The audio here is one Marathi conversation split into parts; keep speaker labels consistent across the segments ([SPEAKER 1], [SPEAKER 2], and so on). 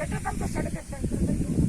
[SPEAKER 1] పెట్రోల్ పంప్ సడక సెంటర్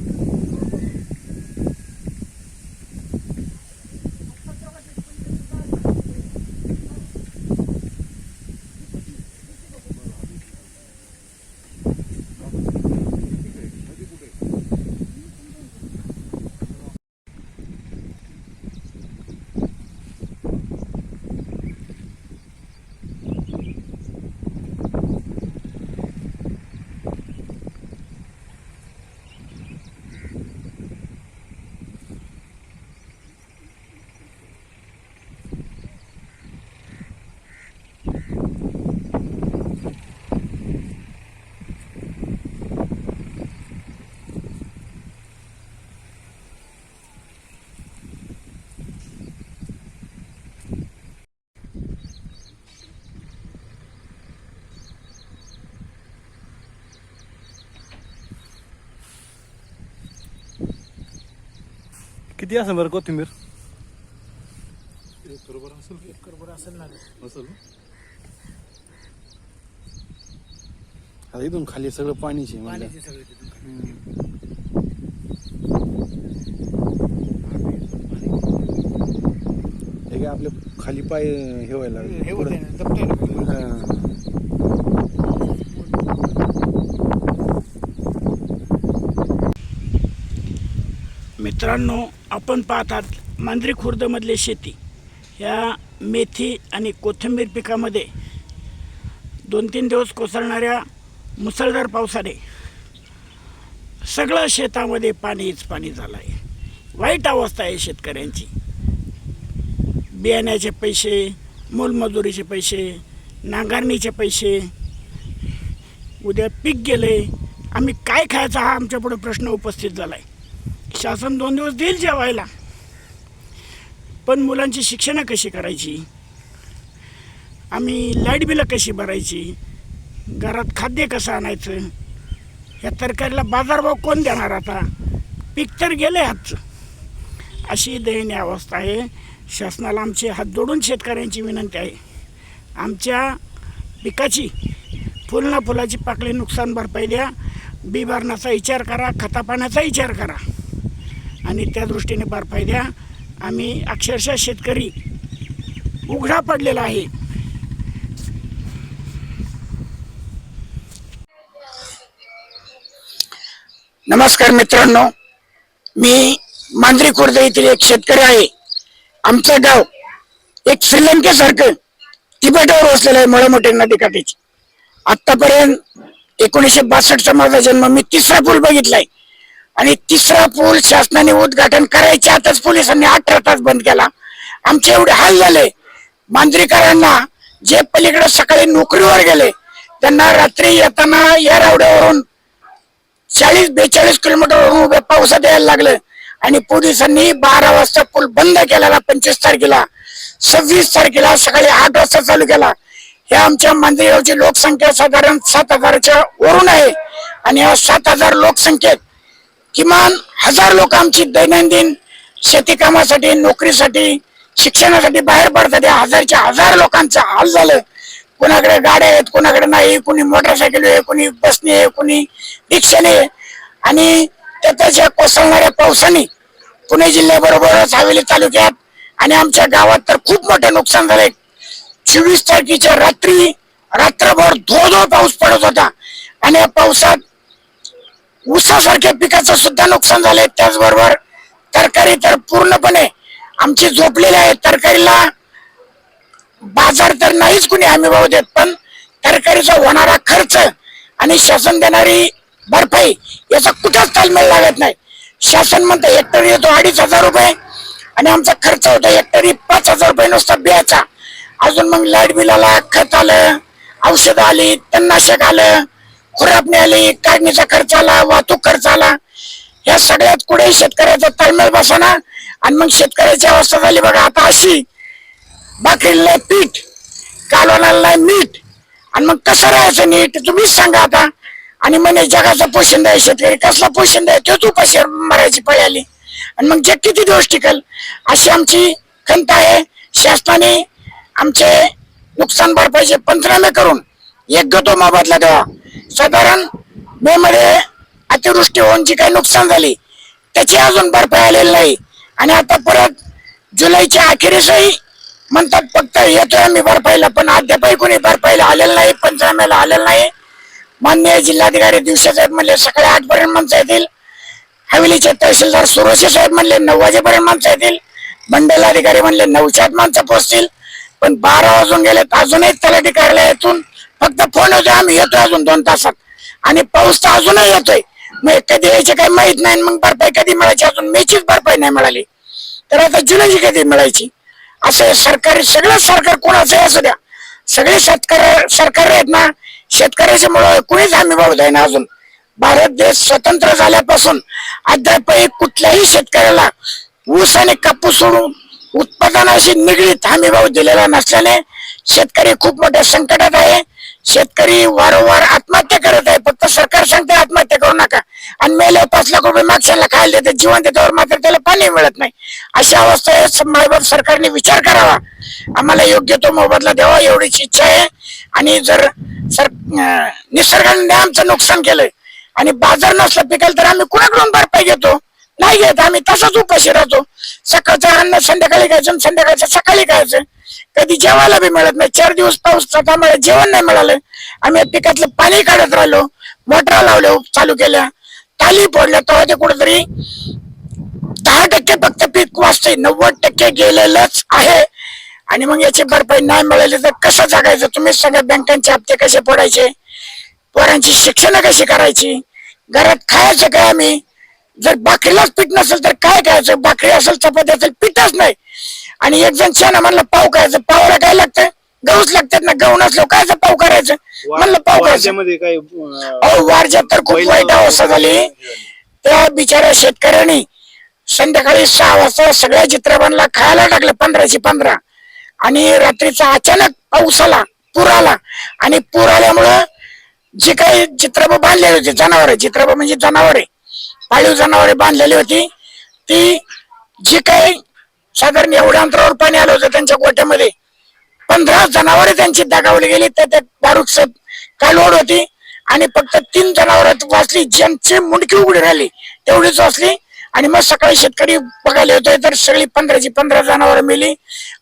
[SPEAKER 2] किती असं बरं कोथिंबीर
[SPEAKER 3] बरोबर असेल की?
[SPEAKER 1] बरोबर असेल ना
[SPEAKER 3] असेल ना?
[SPEAKER 2] आता इथून खाली सगळं पाणीच आहे म्हणलं.
[SPEAKER 1] पाण्याचे सगळे तिथून खाली.
[SPEAKER 2] हम्म. हे काय आपले खाली पाय हे व्हायला लागले.
[SPEAKER 1] हे होते ना दबते ना खाली.
[SPEAKER 2] हा.
[SPEAKER 4] मित्रांनो आपण पाहतात मांजरी खुर्दमधले शेती. ह्या मेथी आणि कोथिंबीर पिकामध्ये दोन तीन दिवस कोसळणाऱ्या मुसळधार पावसाने सगळं शेतामध्ये पाणीच पाणी झालं आहे वाईट अवस्था आहे शेतकऱ्यांची. बियाण्याचे पैसे मोलमजुरीचे पैसे नांगरणीचे पैसे. उद्या पीक गेले आम्ही काय खायचा हा आमच्यापुढे प्रश्न उपस्थित झाला आहे शासन दोन दिवस देईल जेवायला. पण मुलांची शिक्षणं कशी करायची? आम्ही लाइट बिलं कशी भरायची? घरात खाद्य कसं आणायचं? या तरकारीला बाजारभाव कोण देणार आता? पीक तर गेले हातचं अशी दयनीय अवस्था आहे. शासनाला आमचे हात जोडून शेतकऱ्यांची विनंती आहे. आमच्या पिकाची फुलना फुलाची पाकळी नुकसान भरपाई द्या. बी भरण्याचा विचार करा खतापाण्याचा विचार करा. आणि त्या दृष्टीने फार फायद्या आम्ही अक्षरशः शेतकरी उघडा पडलेला आहे. नमस्कार मित्रांनो मी मांजरी खुर्द येथील एक शेतकरी आहे. आमचं गाव एक श्रीलंकेसारखं तिबेटावर वसलेलं आहे मोठ्या नदीकाठीच. आतापर्यंत एकोणीसशे बासष्टचा माझा जन्म मी तिसरा पूल बघितलाय. आणि तिसरा पूल शासनाने उद्घाटन करायच्या आताच पोलिसांनी अठरा तास बंद केला. आमचे एवढे हाल झाले मांजरीकरांना जे पलीकडे सकाळी नोकरीवर गेले त्यांना रात्री येताना या रावड्यावरून चाळीस बेचाळीस किलोमीटरवरून उभे पावसात यायला लागलं. आणि पोलिसांनी बारा वाजता पूल बंद केलेला पंचवीस तारखेला सव्वीस तारखेला सकाळी आठ वाजता चालू केला. हे आमच्या मांजरीगावची लोकसंख्या साधारण सात हजाराच्या वरून आहे. आणि या सात हजार लोकसंख्येत किमान हजार लोक आमची दैनंदिन शेती कामासाठी नोकरीसाठी शिक्षणासाठी बाहेर पडतात. या हजारच्या हजार लोकांचं हाल झालं. कोणाकडे गाड्या आहेत कोणाकडे नाही कोणी मोटरसायकल आहे कोणी बसने आहे कोणी रिक्षाने आणि त्याच्या कोसळणाऱ्या पावसाने पुणे जिल्ह्याबरोबरच हवेली तालुक्यात आणि आमच्या गावात तर खूप मोठं नुकसान झालंय. चोवीस तारखेच्या रात्री रात्रभर धो धो पाऊस पडत होता. आणि या पावसात ऊसासारख्या पिकाचं सुद्धा नुकसान झालंय. त्याचबरोबर तरकारी तर पूर्णपणे आमची झोपलेली आहे. तरकारीला बाजार तर नाहीच कुणी हमी भाव देत पण तरकारीचा होणारा खर्च आणि शासन देणारी भरपाई याचा कुठेच तालमेल लागत नाही. शासन म्हणतं हेक्टरी येतो अडीच हजार रुपये आणि आमचा खर्च होतो हेक्टरी पाच हजार रुपये नुसता बियाचा. अजून मग लाइट बिल आला खत आलं औषधं आली तणनाशक आलं खुरापणी आली काढणीचा खर्च आला वाहतूक खर्च आला या सगळ्यात कुठे शेतकऱ्याचा ताळमेळ बसाना आणि मग शेतकऱ्याची अवस्था झाली बघा आता अशी. भाकरीला पीठ कालवणाला मीठ आणि मग कसं राहायचं नीट तुम्हीच सांगा आता. आणि म्हणे जगाचा पोषण आहे शेतकरी कसला पोषण आहे? तो तू पैसे मरायची पळी आली आणि मग जग किती दिवस टिकल अशी आमची खंत आहे. शासनाने आमचे नुकसान भरपाईचे पंचनामे करून योग्य तो मोबदला द्यावा. साधारण मे मध्ये अतिवृष्टी होऊन जी काही नुकसान झाली त्याची अजून भरपाई आलेली नाही. आणि आता परत जुलैच्या अखेरीसही म्हणतात फक्त येतोय आम्ही भरपाईला पण अद्यापही कोणी भरपाईला आलेलं नाही पंचनाम्याला आलेलं नाही. मान्य जिल्हाधिकारी दिवशी साहेब म्हणले सकाळी आठ पर्यंत माणसं येतील. हवेलीचे तहसीलदार सुरोशी साहेब म्हणले नऊ वाजेपर्यंत माणसं येतील. मंडल अधिकारी म्हणले नऊशे आठ माणसं पोहोचतील. पण बारा वाजून गेलेत अजूनही तलाठी कार्यालयातून फक्त फोन होते आम्ही येतोय अजून दोन तासात. आणि पाऊस तर अजूनही येतोय. मग कधी यायचे काही माहीत नाही आणि मग भरपाई कधी मिळायची? अजून मेचीच भरपाई नाही मिळाली. तर आता जुलैची कधी मिळायची? असं सरकार सरकारी सगळं सरकार कोणाचं असू द्या. सगळे शेतकरी सरकार आहेत ना शेतकऱ्याच्या मुळे कुणीच हमी भाव ना अजून. भारत देश स्वतंत्र झाल्यापासून अद्यापही कुठल्याही शेतकऱ्याला ऊस आणि कापूस सोडून उत्पादनाशी निगडीत हमी भाव दिलेला नसल्याने शेतकरी खूप मोठ्या संकटात आहे. शेतकरी वारंवार आत्महत्या करत आहे. फक्त सरकार सांगते आत्महत्या करू नका. आणि मेले पाच लाख रुपये मागच्याला खायला देते. जीवन देतावर मात्र त्याला पाणी मिळत नाही. अशा अवस्था आहे. मायबाप सरकारने विचार करावा. आम्हाला योग्य तो मोबदला द्यावा. एवढीच इच्छा आहे. आणि जर सर निसर्गाने आमचं नुकसान केलंय आणि बाजार नसला पिकाल तर आम्ही कुणाकडून भरपाई घेतो? नाही घेत. आम्ही तसंच उपाशी राहतो. सकाळचं अन्न संध्याकाळी खायचं आणि संध्याकाळचं सकाळी खायचं. कधी जेवायला बी मिळत नाही. चार दिवस पाऊस त्यामुळे जेवण नाही मिळालं. आम्ही पिकातलं पाणी काढत राहिलो. मोटर लावल्या चालू केल्या. ताली पडल्या तेव्हा ते कुठेतरी दहा टक्के फक्त पीक वाचते नव्वद टक्के गेलेलंच आहे. आणि मग याची भरपाई नाही मिळाली तर कसं जगायचं? तुम्हीच सांगा बँकांचे हप्ते कसे फोडायचे? पोरांची शिक्षण कशी करायची? घरात खायचं काय आम्ही? जर भाकरीलाच पीठ नसेल तर काय खायचं? भाकरी असेल चपाती असेल पीठच नाही. आणि एक जण शाना म्हणलं पाव खायचं. पावाला काय लागतं गहूच लागतात ना गहू नसलो कायचं पाव करायचं? म्हणलं पाव करायचं
[SPEAKER 2] वारज्यामध्ये अं,
[SPEAKER 4] अहो वारज्यात तर खूप वाईट अवस्था झाली. त्या बिचाऱ्या शेतकऱ्यांनी संध्याकाळी सहा वाजता सगळ्या चित्रपटाला खायला टाकलं पंधराशे पंधरा. आणि रात्रीचा अचानक पाऊस आला पूर आला. आणि पूर आल्यामुळं जे काही चित्रप बांधलेले होते जनावर चित्रप म्हणजे जनावरे पाळीव जनावरे बांधलेली होती. ती जी काही साधारण एवढ्या अंतरावर पाणी आलं होतं त्यांच्या गोट्यामध्ये पंधरा जनावरे त्यांची दगावली गेली तर त्यात बारूक कालवड होती? आणि फक्त तीन जनावर वाचली ज्यांची मुंडकी उघडी राहिली तेवढीच वाचली. आणि मग सकाळी शेतकरी बघायला येतोय तर सगळी पंधराची पंधरा जनावर मिली.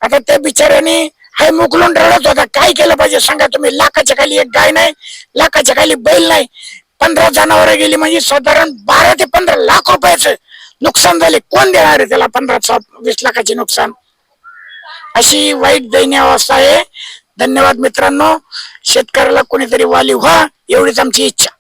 [SPEAKER 4] आता त्या बिचाऱ्याने हाय मुकलून रडत होता. काय केलं पाहिजे सांगा तुम्ही? लाखाच्या खाली एक गाय नाही लाखाच्या खाली बैल नाही. पंधरा जनावर गेली म्हणजे साधारण बारा ते पंधरा लाख रुपयाचं नुकसान झाले. कोण देणार आहे त्याला? पंधरा वीस लाखाचे नुकसान. अशी वाईट दयनीय अवस्था आहे. धन्यवाद मित्रांनो. शेतकऱ्याला कोणीतरी वाली व्हा एवढीच आमची इच्छा.